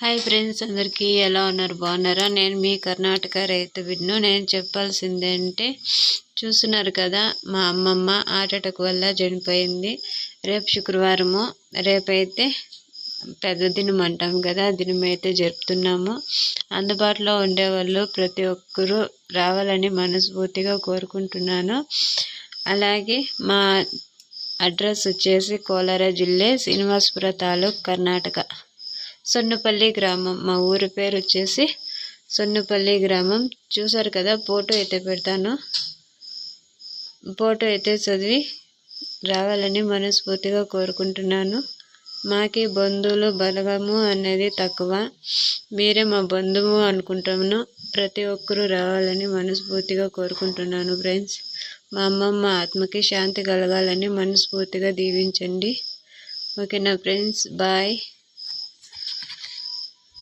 Hi friends అందరికీ ఎలా ఉన్నారు? బాగున్నారా? నేను మీ కర్ణాటక రైతు బిడ్డను నేను చెప్పాల్సింది అంటే చూస్తున్నారు కదా మా అమ్మమ్మ ఆటటకు వల్ల చనిపోయింది. రేపు శుక్రవారము రేపైతే పెద్ద దినం అంటాం కదా దినం అయితే జరుపుతున్నాము. అందుబాటులో ఉండేవాళ్ళు ప్రతి ఒక్కరూ రావాలని మనస్ఫూర్తిగా కోరుకుంటున్నాను. అలాగే మా అడ్రస్ వచ్చేసి కోలార జిల్లా శ్రీనివాసపుర తాలూక్ కర్ణాటక. సొన్నుపల్లి గ్రామం. మా ఊరి పేరు వచ్చేసి సొన్నుపల్లి గ్రామం. చూసారు కదా ఫోటో అయితే పెడతాను. ఫోటో అయితే చదివి రావాలని మనస్ఫూర్తిగా కోరుకుంటున్నాను. మాకి బంధువులు బలగము అనేది తక్కువ. మీరే మా బంధువు అనుకుంటాను. ప్రతి ఒక్కరూ రావాలని మనస్ఫూర్తిగా కోరుకుంటున్నాను ఫ్రెండ్స్. మా అమ్మమ్మ ఆత్మకి శాంతి కలగాలని మనస్ఫూర్తిగా దీవించండి. ఓకేనా ఫ్రెండ్స్? బాయ్.